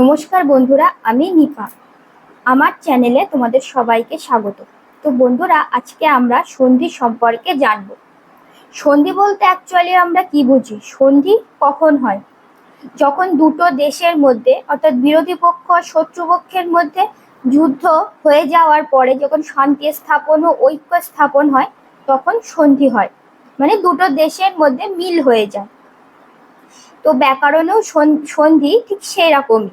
নমস্কার বন্ধুরা, আমি নিপা। আমার চ্যানেলে তোমাদের সবাইকে স্বাগত। তো বন্ধুরা, আজকে আমরা সন্ধি সম্পর্কে জানব। সন্ধি বলতে অ্যাকচুয়ালি আমরা কি বুঝি? সন্ধি কখন হয়? যখন দুটো দেশের মধ্যে, অর্থাৎ বিরোধী পক্ষ শত্রুপক্ষের মধ্যে যুদ্ধ হয়ে যাওয়ার পরে যখন শান্তি স্থাপন ও ঐক্য স্থাপন হয়, তখন সন্ধি হয়। মানে দুটো দেশের মধ্যে মিল হয়ে যায়। তো ব্যাকরণেও সন- সন্ধি ঠিক সেই রকমই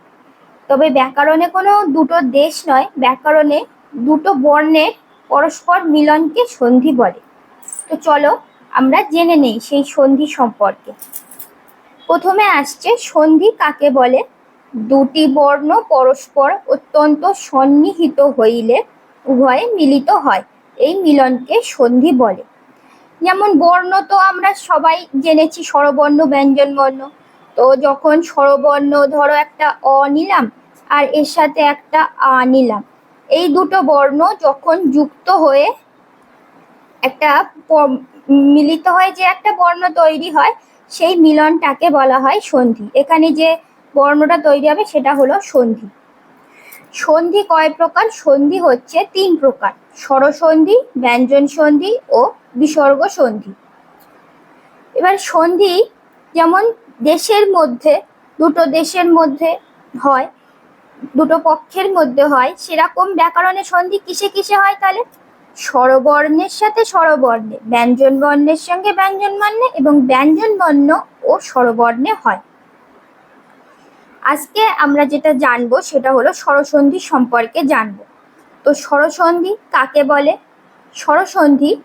তবে ব্যাকরণে কোনো দুটো দেশ নয়, ব্যাকরণে দুটো বর্ণের পরস্পর মিলনকে সন্ধি বলে। তো চলো আমরা জেনে নেই সেই সন্ধি সম্পর্কে। প্রথমে আসছে সন্ধি কাকে বলে? দুটি বর্ণ পরস্পর অত্যন্ত সন্নিহিত হইলে উভয়ে মিলিত হয়, এই মিলনকে সন্ধি বলে। যেমন বর্ণ তো আমরা সবাই জেনেছি, স্বরবর্ণ ব্যঞ্জন বর্ণ তো যখন স্বরবর্ণ ধরো একটা অ নিলাম আর এর সাথে একটা আ নিলাম। এই দুটো বর্ণ যখন যুক্ত হয়ে একটা মিলিত হয়ে যে একটা বর্ণ তৈরি হয়, সেই মিলনটাকে বলা হয় সন্ধি। এখানে যে বর্ণটা তৈরি হবে সেটা হলো সন্ধি। সন্ধি কয় প্রকার? সন্ধি হচ্ছে তিন প্রকার। স্বরসন্ধি ব্যঞ্জন সন্ধি ও বিসর্গ সন্ধি এবার সন্ধি যেমন দেশের মধ্যে, দুটো দেশের মধ্যে হয় দুটো পক্ষের মধ্যে হয়। সেরকম ব্যাকরণের সন্ধি কিসে কিসে হয় তাহলে? স্বরবর্ণের সাথে স্বরবর্ণে ব্যঞ্জন বর্ণের সঙ্গে ব্যঞ্জন বর্ণে এবং ব্যঞ্জন বর্ণ ও স্বরবর্ণে হয়। আজকে আমরা যেটা জানব সেটা হলো স্বরসন্ধি সম্পর্কে জানব। তো স্বরসন্ধি কাকে বলে? স্বরসন্ধি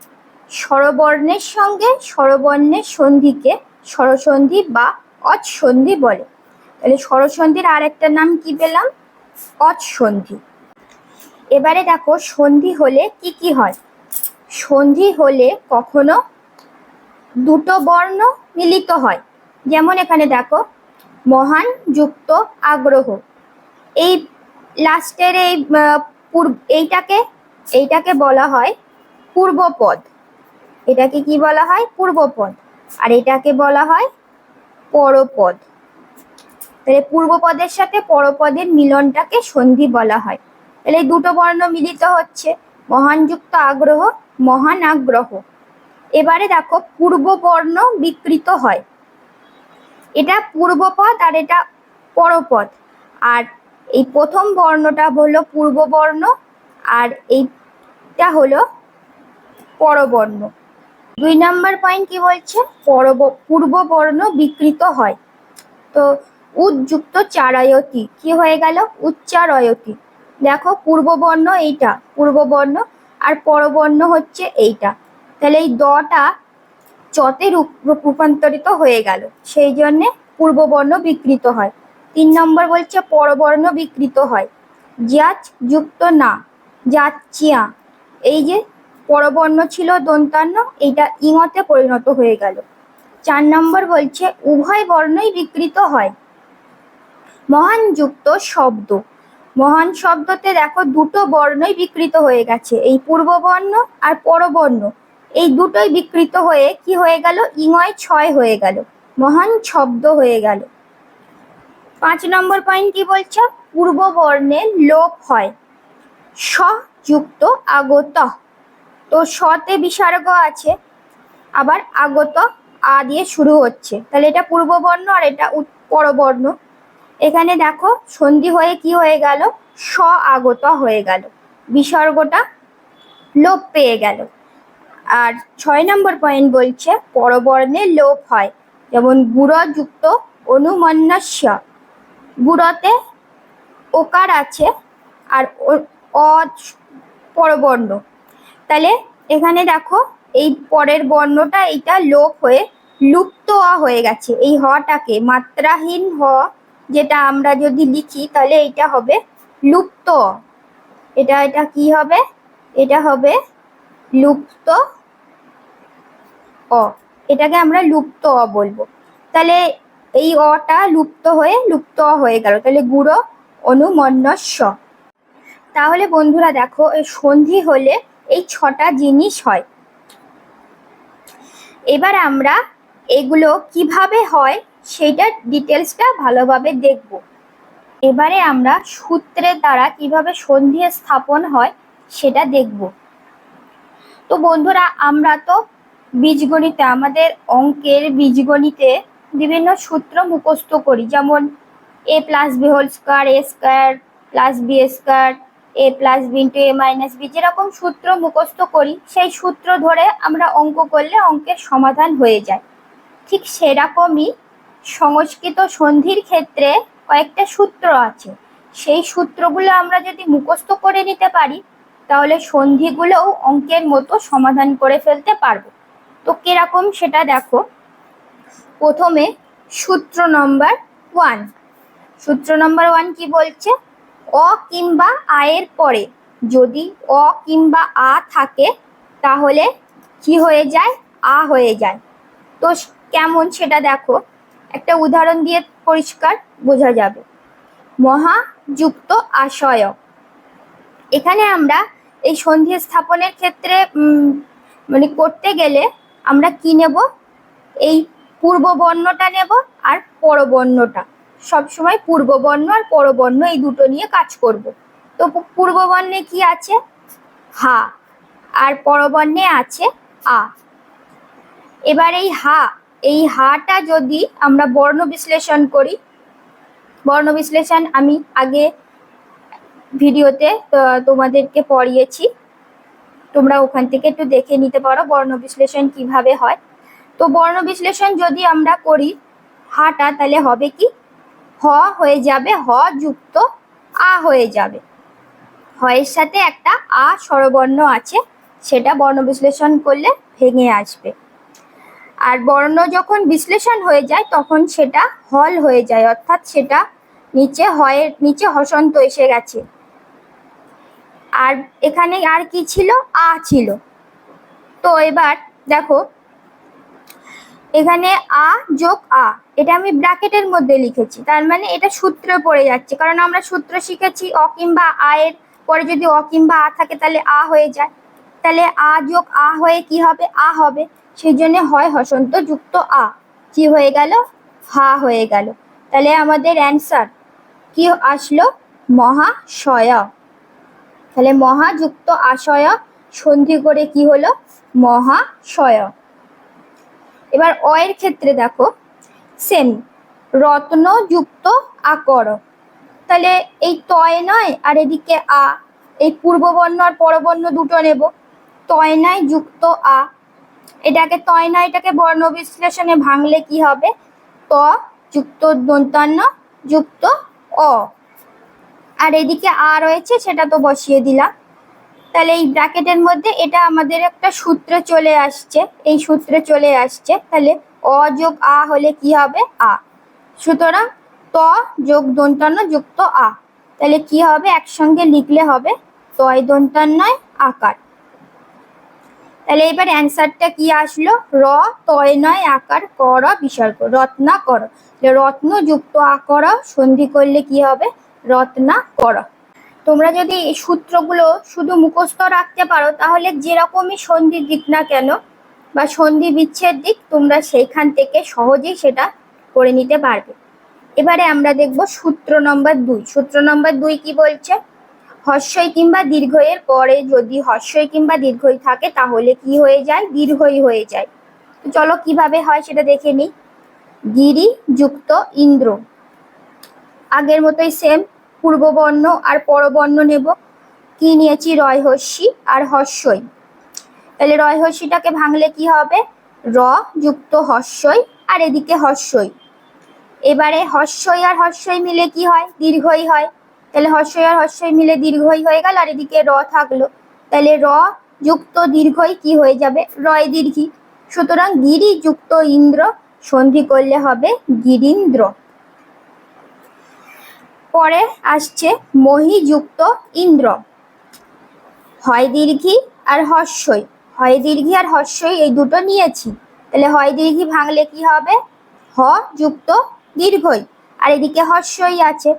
স্বরবর্ণের সঙ্গে স্বরবর্ণের সন্ধিকে স্বরসন্ধি বা অচ সন্ধি বলে। তাহলে স্বরসন্ধির আর একটা নাম কি পেলাম? অচ সন্ধি। এবারে দেখো সন্ধি হলে কি কি হয়? সন্ধি হলে কখনো দুটো বর্ণ মিলিত হয়। যেমন এখানে দেখো, মহান, যুক্ত, আগ্রহ। এই লাস্টের এই পূর্ব, এইটাকে এইটাকে বলা হয় পূর্বপদ। এটাকে কি বলা হয়? পূর্বপদ। আর এটাকে বলা হয় পরপদ। তাহলে পূর্বপদের সাথে পরপদের মিলনটাকে সন্ধি বলা হয়। তাহলে দুটো বর্ণ মিলিত হচ্ছে, মহানযুক্ত আগ্রহ, মহান আগ্রহ। এবারে দেখো পূর্ব বর্ণ বিকৃত হয়। এটা পূর্বপদ আর এটা পরপদ। আর এই প্রথম বর্ণটা হলো পূর্ব বর্ণ আর এইটা হলো পরবর্ণ। দুই নাম্বার পয়েন্ট কি বলছে? পরব পূর্ব বর্ণ বিকৃত হয়। তো উজ্যুক্ত চারায়তি। কি হয়ে গেল? উচ্চারয়তি। দেখো, পূর্ববর্ণ এইটা, পূর্ববর্ণ আর পরবর্ণ হচ্ছে এইটা। তাহলে এই দটা চতে রূপ- রূপ- রূপান্তরিত হয়ে গেল। সেই জন্যে পূর্ববর্ণ বিকৃত হয়। তিন নম্বর বলছে পরবর্ণ বিকৃত হয়। জাচ যুক্ত না, যাচ্ছিয়া। এই যে পরবর্ণ ছিল দন্তান্ন, এইটা ইঙতে পরিণত হয়ে গেল। চার নম্বর বলছে উভয় বর্ণই বিকৃত হয়। মহান যুক্ত শব্দ। মহান শব্দতে দেখো দুটো বর্ণই বিকৃত হয়ে গেছে। এই পূর্ববর্ণ আর পরবর্ণ এই দুটোই বিকৃত হয়ে কি হয়ে গেল? ইঙয় ছয় হয়ে গেল। মহান শব্দ হয়ে গেল। পাঁচ নম্বর পয়েন্ট কি বলছে? পূর্ব বর্ণের লোপ হয়। স যুক্ত আগত। তো সতে বিসর্গ আছে। আবার আগত আ দিয়ে শুরু হচ্ছে। তাহলে এটা পূর্ববর্ণ আর এটা পরবর্ণ এখানে দেখো সন্ধি হয়ে কি হয়ে গেল? স আগত হয়ে গেল। বিসর্গটা লোপ পেয়ে গেল। আর ছয় নম্বর পয়েন্ট বলছে, পরবর্ণে লোপ হয়। যেমন গুড় যুক্ত অনুমন্যস্য। গুড়তে ওকার আছে আর অ, পরবর্ণ। তাহলে এখানে দেখো এই পরের বর্ণটা, এইটা লোপ হয়ে লুপ্ত হয়ে গেছে। এই হটাকে মাত্রাহীন হ যেটা আমরা যদি লিখি, তাহলে এটা হবে লুপ্ত। এটা এটা কি হবে? এটা হবে লুপ্ত অ। এটাকে আমরা লুপ্ত অ বলব। তাহলে এই অটা লুপ্ত হয়ে, লুপ্ত অ হয়ে গেল। তাহলে গুড়ো অনুমন্যস্য তাহলে বন্ধুরা দেখো, এই সন্ধি হলে এই ছটা জিনিস হয়। এবার আমরা এগুলো কীভাবে হয় সেইটার ডিটেলসটা ভালোভাবে দেখব। এবারে আমরা সূত্রের দ্বারা কীভাবে সন্ধি স্থাপন হয় সেটা দেখব। তো বন্ধুরা, আমরা তো বীজগণিতে, আমাদের অঙ্কের বীজগণিতে বিভিন্ন সূত্র মুখস্থ করি। যেমন A plus B whole square A square plus B square A plus B into A minus B যেরকম সূত্র মুখস্থ করি, সেই সূত্র ধরে আমরা অঙ্ক করলে অঙ্কের সমাধান হয়ে যায়। ঠিক সেরকমই সংস্কৃত সন্ধির ক্ষেত্রে কয়েকটা সূত্র আছে। সেই সূত্রগুলো আমরা যদি মুখস্থ করে নিতে পারি, তাহলে সন্ধিগুলোও অঙ্কের মতো সমাধান করে ফেলতে পারব। তো কীরকম সেটা দেখো। প্রথমে সূত্র নম্বর ওয়ান। সূত্র নম্বর ওয়ান কি বলছে? অ কিংবা আয়ের পরে যদি অ কিংবা আ থাকে, তাহলে কি হয়ে যায়? আ হয়ে যায়। তো কেমন সেটা দেখো। উদাহরণ দিয়ে পরিষ্কার বোঝা যাবে। মহা যুক্ত আশয় এখানে আমরা এই সন্ধি স্থাপনের ক্ষেত্রে মানে করতে গেলে আমরা কি নেব? এই পূর্ব বর্ণটা নেব আর পরবর্ণটা সবসময় পূর্ববর্ণ আর পরবর্ণ এই দুটো নিয়ে কাজ করব। তো পূর্ববর্ণে কি আছে? হা। আর পরবর্ণে আছে আ। এবার এই হা এই হাটা যদি আমরা বর্ণ বিশ্লেষণ করি, বর্ণ বিশ্লেষণ আমি আগে ভিডিওতে তোমাদেরকে পড়িয়েছি। তোমরা ওখান থেকে একটু দেখে নিতে পারো বর্ণ বিশ্লেষণ কীভাবে হয়। তো বর্ণ বিশ্লেষণ যদি আমরা করি, হাটা তাহলে হবে কি? হ হয়ে যাবে, হ যুক্ত, আ হয়ে যাবে। হয়ের সাথে একটা আ স্বরবর্ণ আছে, সেটা বর্ণ বিশ্লেষণ করলে ভেঙে আসবে। আর বর্ণ যখন বিশ্লেষণ হয়ে যায়, তখন সেটা হল হয়ে যায়, অর্থাৎ সেটা নিচে হয়ের, নিচে হসন্ত এসে গেছে। আর এখানে আর কি ছিল? আ ছিল। তো এবার দেখো, এখানে আ যোগ আ, এটা আমি ব্র্যাকেটের মধ্যে লিখেছি, তার মানে এটা সূত্রে পড়ে যাচ্ছে। কারণ আমরা সূত্র শিখেছি, অ কিংবা আ এর পরে যদি অ কিংবা আ থাকে, তাহলে আ হয়ে যায়। তাহলে আ যোগ আ হয়ে কি হবে? আ হবে। সেই জন্য হয় হসন্ত যুক্ত আ। কি হয়ে গেল? হা হয়ে গেল। তাহলে আমাদের অ্যান্সার কি আসলো? মহাশয়। তাহলে মহাযুক্ত আশয় সন্ধি করে কি হলো? মহাশয়। এবার অয়ের ক্ষেত্রে দেখো। সেম রত্নযুক্ত আকর। তাহলে এই তয় নয়, আর এদিকে আ। এই পূর্ববর্ণ আর পরবর্ণ দুটো নেব। তয় নয় যুক্ত আ। এটাকে তয় নয় এটাকে বর্ণ বিশ্লেষণে ভাঙলে কি হবে? ত যুক্ত দন্তান্ন, যুক্ত অ। আর এদিকে আ রয়েছে, সেটা তো বসিয়ে দিলাম। তাহলে এই ব্র্যাকেটের মধ্যে এটা আমাদের একটা সূত্রে চলে আসছে। এই সূত্রে চলে আসছে, তাহলে অ যোগ আ হলে কি হবে? আ। সুতরাং ত যোগ দন্তান্ন যুক্ত আ। তাহলে কি হবে? একসঙ্গে লিখলে হবে তয় দন্তান্নয় আকার। তাহলে এবার অ্যান্সারটা কি আসলো? র, তয় নয়, আকার কর বিসর্গ। রত্না, কর। রত্ন যুক্ত আকর, সন্ধি করলে কি হবে? রত্না, কর। তোমরা যদি এই সূত্রগুলো শুধু মুখস্থ রাখতে পারো, তাহলে যেরকমই সন্ধি দিক না কেন, বা সন্ধি বিচ্ছেদ দিক, তোমরা সেইখান থেকে সহজেই সেটা করে নিতে পারবে। এবারে আমরা দেখব সূত্র নম্বর দুই। সূত্র নম্বর দুই কি বলছে? হর্ষই কিংবা দীর্ঘয়ের পরে যদি হর্ষই কিংবা দীর্ঘই থাকে, তাহলে কি হয়ে যায়? দীর্ঘই হয়ে যায়। তো চলো কীভাবে হয় সেটা দেখে নিই। গিরি, যুক্ত, ইন্দ্র। আগের মতোই সেম পূর্ববর্ণ আর পরবর্ণ নেব। কি নিয়েছি? রয়হস্যি আর হর্ষই। তাহলে রয়হস্যিটাকে ভাঙলে কি হবে? র, যুক্ত হর্ষই আর এদিকে হর্ষই। এবারে হর্ষই আর হর্ষই মিলে কি হয়? দীর্ঘই হয়। তাহলে হর্ষই আর হর্ষই মিলে দীর্ঘই হয়ে গেল, আর এদিকে র থাকল। তাহলে র যুক্ত দীর্ঘই কি হয়ে যাবে? রয় দীর্ঘি। সুতরাং গিরি যুক্ত ইন্দ্র, সন্ধি করলে হবে গিরিন্দ্র। পরে আসছে মহিযুক্ত ইন্দ্র। হয় দীর্ঘি আর হর্ষই। হয় দীর্ঘি আর হর্ষই এই দুটো নিয়েছি। তাহলে হয় দীর্ঘি ভাঙলে কি হবে? হ যুক্ত দীর্ঘই। আর এদিকে হর্ষই আছে।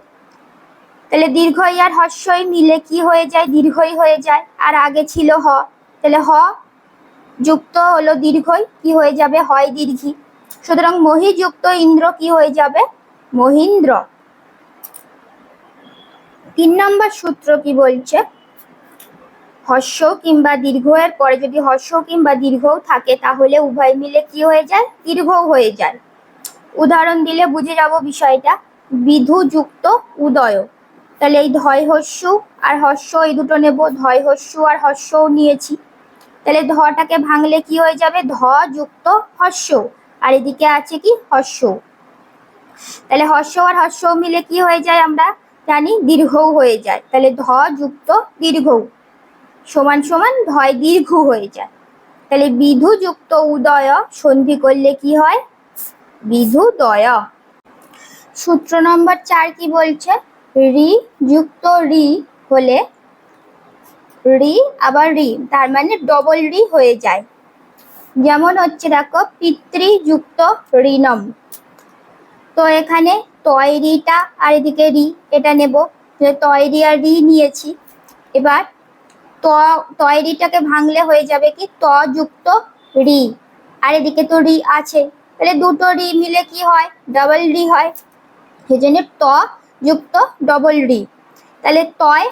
তাহলে দীর্ঘই আর হর্ষই মিলে কি হয়ে যায়? দীর্ঘই হয়ে যায়। আর আগে ছিল হ। তাহলে হ যুক্ত হলো দীর্ঘই, কি হয়ে যাবে? হয় দীর্ঘি। সুতরাং মহিযুক্ত ইন্দ্র কি হয়ে যাবে? মহিন্দ্র। তিন নম্বর সূত্র কি বলছে? হর্ষ কিংবা দীর্ঘ এর পরে যদি হর্ষ কিংবা দীর্ঘও থাকে, তাহলে উভয় মিলে কি হয়ে যায়? দীর্ঘ হয়ে যায়। উদাহরণ দিলে বুঝে যাব বিষয়টা। বিধু যুক্ত উদয়। তাহলে এই ধয় হস্যু আর হর্ষ এই দুটো নেব, ধয় হস্যু আর হর্ষও নিয়েছি। তাহলে ধটাকে ভাঙলে কি হয়ে যাবে? ধ যুক্ত হর্ষ আর এদিকে আছে কি? হর্ষ তাহলে হর্ষ আর হর্ষ মিলে কি হয়ে যায় আমরা জানি? দীর্ঘও হয়ে যায়। তাহলে ধ যুক্ত দীর্ঘ। সমান সমান ধয় দীর্ঘ হয়ে যায়। তাহলে বিধু যুক্ত উদয় সন্ধি করলে কি হয়? বিধু দয়। সূত্র নম্বর চার কি বলছে? রি যুক্ত রি হলে রি আবার রি, তার মানে ডবল রি হয়ে যায়। যেমন হচ্ছে দেখো, পিতৃযুক্ত ঋণম। তো এখানে তয়রিটা আর এদিকে রি, এটা নেব। তয়রি আর রি নিয়েছি। এবার ত তয়রিটাকে ভাঙলে হয়ে যাবে কি? ত যুক্ত রি। আর এদিকে তো রি আছে। তাহলে দুটো রি মিলে কি হয়? ডাবল রি হয়। সেই জন্য ত যুক্ত ডবল রি। তাহলে তয়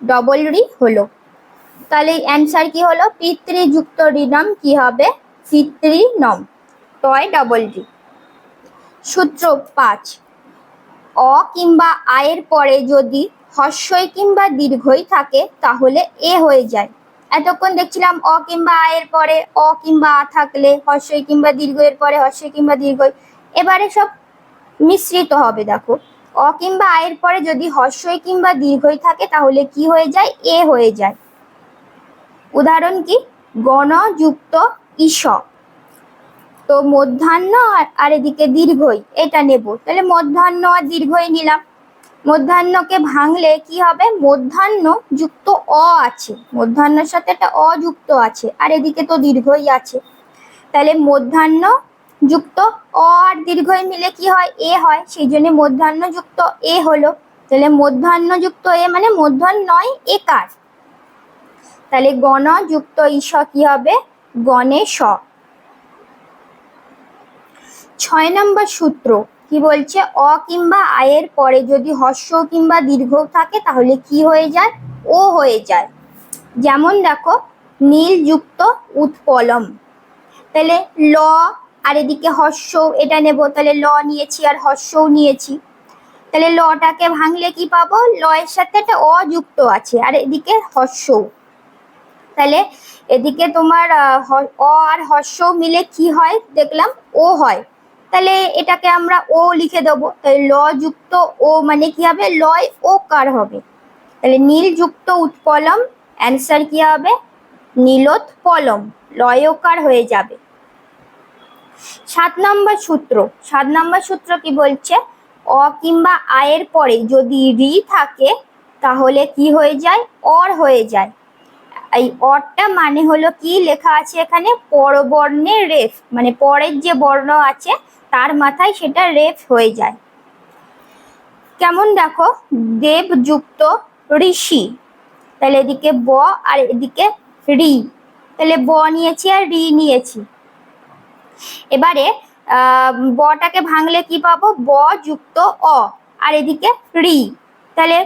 ডবল রি হলো। তাহলে অ্যান্সার কি হলো? পিতৃযুক্ত ঋণম কি হবে? পিতৃনম টয় ডবল রি। সূত্র পাঁচ। অ কিংবা আয়ের পরে যদি হর্ষই কিংবা দীর্ঘই থাকে, তাহলে এ হয়ে যায়। এতক্ষণ দেখছিলাম অ কিংবা আয়ের পরে অ কিংবা আ থাকলে, হর্ষই কিংবা দীর্ঘ এর পরে হর্ষই কিংবা দীর্ঘই। এবারে সব মিশ্রিত হবে, দেখো। অ কিংবা আয়ের পরে যদি হর্ষই কিংবা দীর্ঘই থাকে, তাহলে কি হয়ে যায়? এ হয়ে যায়। উদাহরণ কি? গণযুক্ত ঈশ তো মধ্যাহ্ন আর এদিকে দীর্ঘই, এটা নেব। তাহলে মধ্যাহ্ন আর দীর্ঘই নিলাম। মধ্যাহ্নকে ভাঙলে কি হবে? মধ্যাহ্ন যুক্ত অ আছে। মধ্যাহ্নের সাথে একটা অযুক্ত আছে, আর এদিকে তো দীর্ঘই আছে। তাহলে মধ্যাহ্ন যুক্ত অ আর দীর্ঘই মিলে কি হয়? এ হয়। সেই জন্য মধ্যাহ্ন যুক্ত এ হলো। তাহলে মধ্যাহ্ন যুক্ত এ মানে মধ্যাহ্নয় একার তাহলে গণ যুক্ত ঈশ কি হবে? গণেশ ছয় নম্বর সূত্র কি বলছে? অ কিংবা আয়ের পরে যদি হর্ষ কিংবা দীর্ঘ থাকে, তাহলে কি হয়ে যায়? ও হয়ে যায়। যেমন দেখো, নীল যুক্ত উৎপলম। তাহলে ল আর এদিকে হর্ষ এটা নেব, তাহলে ল নিয়েছি আর হর্ষও নিয়েছি। তাহলে লটাকে ভাঙলে কি পাবো? লয়ের সাথে একটা অযুক্ত আছে, আর এদিকে হর্ষও। তাহলে এদিকে তোমার অ আর হর্ষ মিলে কি হয়? দেখলাম ও হয়। তাহলে এটাকে আমরা ও লিখে দেবো। তাহলে ল যুক্ত ও মানে কি হবে? লয় ও কার হবে? তাহলে নীল যুক্ত উৎপলম, অ্যান্সার কি হবে? নীলোৎপলম। লয় ওকার হয়ে যাবে? সাত নম্বর সূত্র। সাত নম্বর সূত্র কি বলছে? অ কিংবা আয়ের পরে যদি রি থাকে, তাহলে কি হয়ে যায়? অর হয়ে যায়। এই অরটা মানে হলো কি লেখা আছে এখানে? পরবর্ণের রেফ মানে পরের যে বর্ণ আছে, তার মাথায় সেটা রেফ হয়ে যায়। কেমন দেখো? দেবযুক্ত ঋষি। তাহলে এদিকে ব আর এদিকে রি। তাহলে ব নিয়েছি আর রি নিয়েছি। এবারে বটাকে ভাঙলে কি পাবো? ব যুক্ত অ। আর এদিকে রি। তাহলে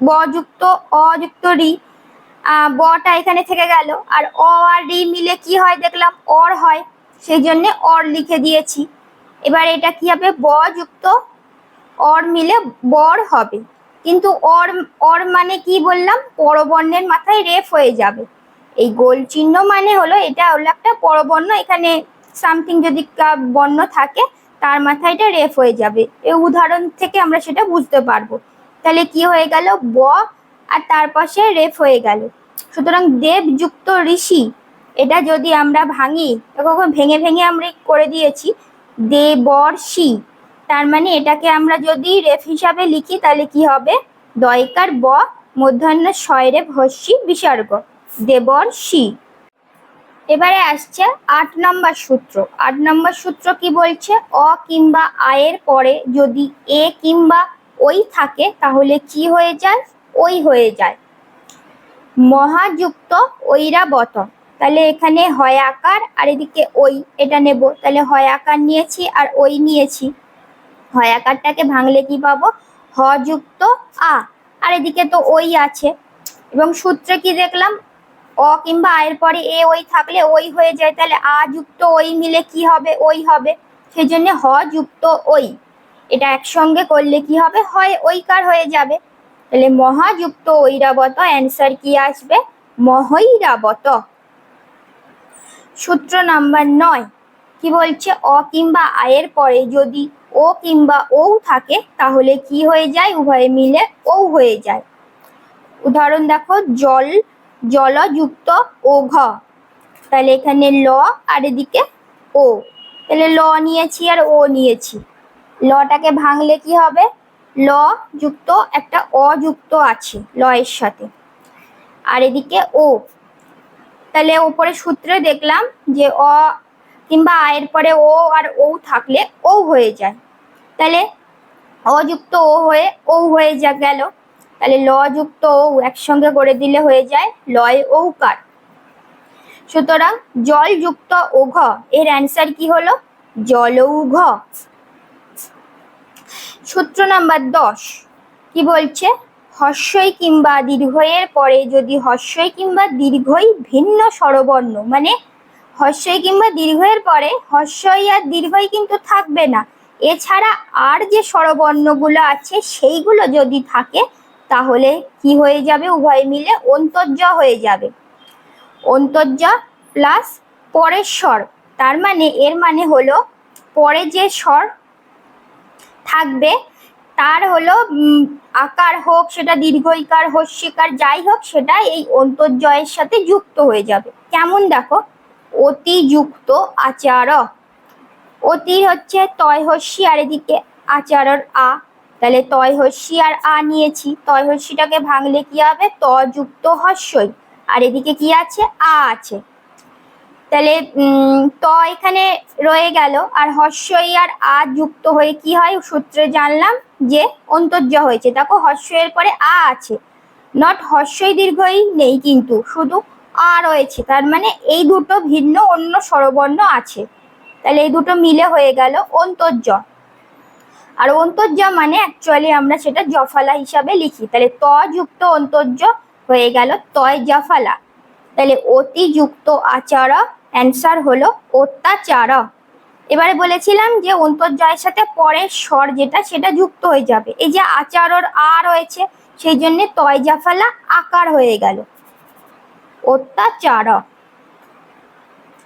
ব যুক্ত অ যুক্ত রি। বটা এখানে থেকে গেল। আর অ আর রি মিলে কি হয় দেখলাম? অর হয়। সেই জন্য অর লিখে দিয়েছি। এবার এটা কি হবে? ব যুক্ত অর মিলে বর হবে। কিন্তু অর অর মানে কি বললাম? পরবর্ণের মাথায় রেফ হয়ে যাবে। এই গোল চিহ্ন মানে হলো, এটা হলো একটা পরবর্ণ। এখানে সামথিং যদি বর্ণ থাকে, তার মাথায় এটা রেফ হয়ে যাবে। এই উদাহরণ থেকে আমরা সেটা বুঝতে পারব। তাহলে কি হয়ে গেল? ব আর তার পাশে রেফ হয়ে গেল। সুতরাং দেবযুক্ত ঋষি, এটা যদি আমরা ভাঙি কখন ভেঙে ভেঙে আমরা করে দিয়েছি দেবর্ষি তার মানে এটাকে আমরা যদি রেফ হিসাবে লিখি, তাহলে কি হবে? দয়কার ব, মধ্যাহ্ন শয়রে ভস্যি বিসর্গ। দেবর্ষি এবারে আসছে আট নম্বর সূত্র। আট নম্বর সূত্র কি বলছে? অ কিংবা আয়ের পরে যদি এ কিংবা ওই থাকে, তাহলে কি হয়ে যায়? ওই হয়ে যায়। মহাযুক্ত ঐরাবত। তাহলে এখানে হয় আকার, আর এদিকে ওই, এটা নেব। তাহলে হয় আকার নিয়েছি আর ওই নিয়েছি। হয় আকারটাকে ভাঙলে কি পাবো? হ যুক্ত আ। আর এদিকে তো ওই আছে। এবং সূত্রে কি দেখলাম? অ কিংবা আয়ের পরে এ ওই থাকলে ওই হয়ে যায়, তাহলে আ যুক্ত ওই মিলে কি হবে, ওই হবে। সেই জন্য হ যুক্ত ওই। এটা একসঙ্গে করলে কি হবে? হয় ওইকার হয়ে যাবে। তাহলে মহাযুক্ত ঐরাবত অ্যান্সার কি আসবে? মহৈরাবত। সূত্র নাম্বার নয়। কি বলছে? অ কিংবা আয়ের পরে যদি ও কিংবা ও থাকে, তাহলে কি হয়ে যায়? উভয়ে মিলে ও হয়ে যায়। উদাহরণ দেখো, জল জলযুক্ত ও ঘ। তাহলে এখানে ল আর এদিকে ও। তাহলে ল নিয়েছি আর ও নিয়েছি। লটাকে ভাঙলে কি হবে? ল যুক্ত একটা অযুক্ত আছে ল এর সাথে। আর এদিকে ও। তাহলে ওপরে সূত্রে দেখলাম যে অ কিংবা আয়ের পরে ও আর ও থাকলে ও হয়ে যায়। তাহলে অযুক্ত ও হয়ে ও হয়ে যা গেল। তাহলে ল যুক্ত ও একসঙ্গে করে দিলে হয়ে যায় লয় ঔকার সুতরাং জল যুক্ত ওঘ এর অ্যান্সার কি হলো? জলৌঘ সূত্র নাম্বার দশ, কি বলছে? হর্ষই কিংবা দীর্ঘয়ের পরে যদি হর্ষই কিংবা দীর্ঘই ভিন্ন স্বরবর্ণ মানে হর্ষই কিংবা দীর্ঘয়ের পরে হর্ষই আর দীর্ঘই কিন্তু থাকবে না। এছাড়া আর যে স্বরবর্ণগুলো আছে সেইগুলো যদি থাকে তাহলে কি হয়ে যাবে? উভয় মিলে অন্তর্য হয়ে যাবে। অন্তর্য প্লাস পরের স্বর। তার মানে এর মানে হলো পরে যে স্বর থাকবে, তার হলো আকার হোক, সেটা দীর্ঘইকার, হস্যিকার, যাই হোক, সেটা এই অন্তর্জয়ের সাথে যুক্ত হয়ে যাবে। কেমন দেখো? অতি যুক্ত আচার অতি হচ্ছে তয় হস্যি, আর এদিকে আচারর আ। তাহলে তয় হস্যি আর আ নিয়েছি। তয় হস্যিটাকে ভাঙলে কি হবে? ত যুক্ত হস্যই। আর এদিকে কি আছে? আ আছে। তাহলে ত এখানে রয়ে গেল। আর হর্ষই আর আ যুক্ত হয়ে কি হয়? সূত্রে জানলাম যে অন্তর্য হয়েছে। দেখো হর্ষয়ের পরে আ আছে। নট হর্ষই দীর্ঘই নেই কিন্তু, শুধু আ রয়েছে। তার মানে এই দুটো ভিন্ন অন্য স্বরবর্ণ আছে। তাহলে এই দুটো মিলে হয়ে গেল অন্তর্য। আর অন্তর্য মানে অ্যাকচুয়ালি আমরা সেটা জফালা হিসাবে লিখি। তাহলে ত যুক্ত অন্তর্য হয়ে গেল তয় জফালা তাহলে অতিযুক্ত আচার অ্যান্সার হলো অত্যাচার। এবারে বলেছিলাম যে অন্তর্জয়ের সাথে পরের স্বর যেটা, সেটা যুক্ত হয়ে যাবে। এই যে আচারর আ রয়েছে, সেই জন্য তয় জাফালা আকার হয়ে গেল। অত্যাচার।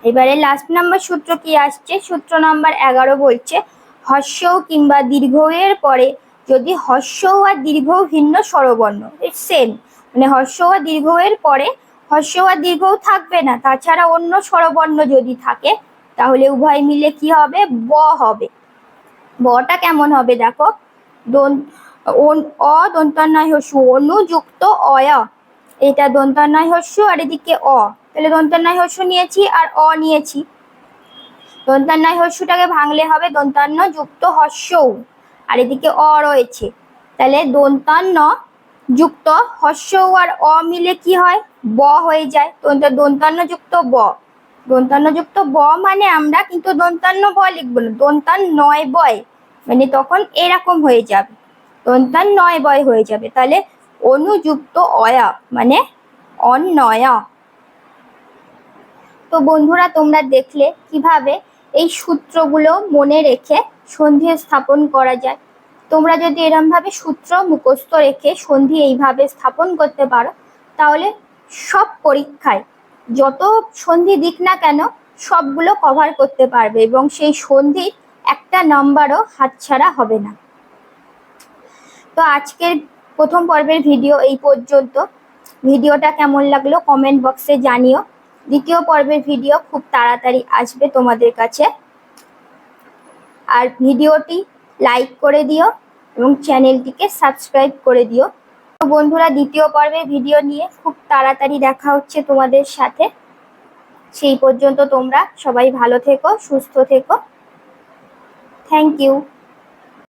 এবারে লাস্ট নাম্বার সূত্র কি আসছে? সূত্র নাম্বার এগারো বলছে হর্ষ কিংবা দীর্ঘ এর পরে যদি হর্ষ আর দীর্ঘ ভিন্ন স্বরবর্ণ সেম মানে হর্ষ আর দীর্ঘ এর পরে হর্ষ আর দীর্ঘও থাকবে না, তাছাড়া অন্য স্বরবর্ণ যদি থাকে, তাহলে উভয় মিলে কি হবে? ব হবে। বটা কেমন হবে দেখো? অ হস্যু, অনুযুক্ত অয়। এটা দন্তান্নয় হস্যু আর এদিকে অ। তাহলে দন্তান্নয় হস্যু নিয়েছি আর অ নিয়েছি। দন্তান্নয় হস্যুটাকে ভাঙলে হবে দন্তান্ন যুক্ত হস্যৌ আর এদিকে অ রয়েছে। তাহলে দন্তান্ন যুক্ত হস্যৌ আর অ মিলে কি হয়? ব হয়ে যায়। দন্তান্ন যুক্ত ব। দন্তান্ন যুক্ত ব মানে আমরা কিন্তু দন্তান্ন ব লিখব না। দন্তান নয় বয়। মানে তখন এরকম হয়ে যাবে। দন্তান নয় বয় হয়ে যাবে। তাহলে অনুযুক্ত অয়া মানে অন্নয়া। তো বন্ধুরা তোমরা দেখলে কীভাবে এই সূত্রগুলো মনে রেখে সন্ধি স্থাপন করা যায়। তোমরা যদি এরমভাবে সূত্র মুখস্থ রেখে সন্ধি এইভাবে স্থাপন করতে পারো, তাহলে সব পরীক্ষায় যত সন্ধি দিক না কেন সবগুলো কভার করতে পারবে এবং সেই সন্ধির একটা নাম্বারও হাতছাড়া হবে না। তো আজকের প্রথম পর্বের ভিডিও এই পর্যন্ত। ভিডিওটা কেমন লাগল কমেন্ট বক্সে জানিও। দ্বিতীয় পর্বের ভিডিও খুব তাড়াতাড়ি আসবে তোমাদের কাছে। আর ভিডিওটি লাইক করে দিও এবং চ্যানেলটিকে সাবস্ক্রাইব করে দিও। তো বন্ধুরা, দ্বিতীয় পর্বের ভিডিও নিয়ে খুব তাড়াতাড়ি দেখা হচ্ছে তোমাদের সাথে। সেই পর্যন্ত তোমরা সবাই ভালো থেকো, সুস্থ থেকো। Thank you